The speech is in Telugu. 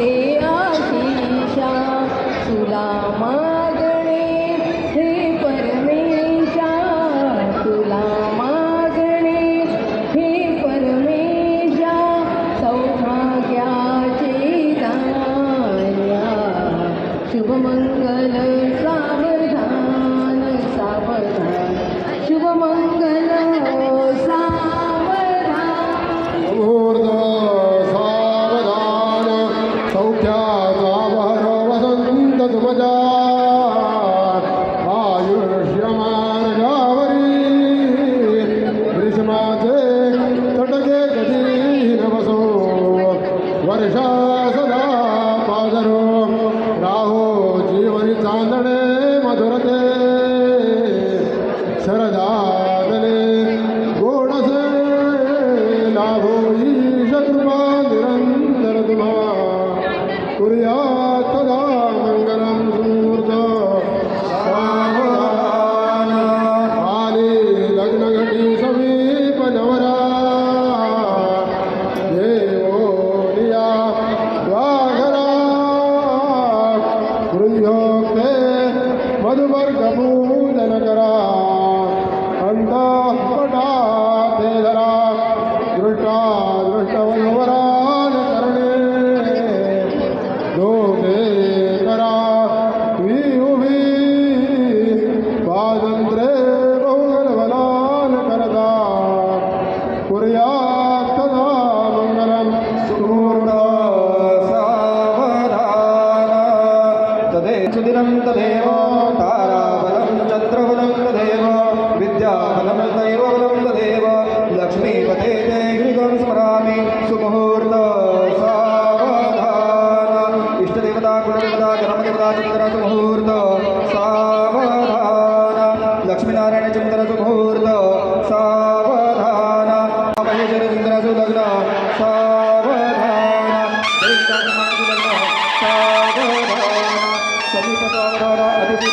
你的心上。મજા આયુષ્યમાન ગાવરી બ્રિજમાથે તટકે ગતી નવસો વર્ષા સદા પાદરો રાહો જીવની ચાંદણે મધુરતે સરદાદને ગોળસે લાભો ઈશ કૃપા નિરંતર તુમા કુર્યા విద్యాబలం తదేవ తారాబలం చంద్రబలం తదేవ విద్యాబలం దైవ బలం తదేవ లక్ష్మీపతే జయగం స్మరామి సుముహూర్త సావధాన. ఇష్టదేవత కులదేవత జన్మదేవత చంద్ర సుముహూర్త సావధాన. లక్ష్మీనారాయణ చంద్ర సుముహూర్త సావధాన. చంద్ర సులగ్న సావధాన. సావధాన. సమీప సాగర అతిథి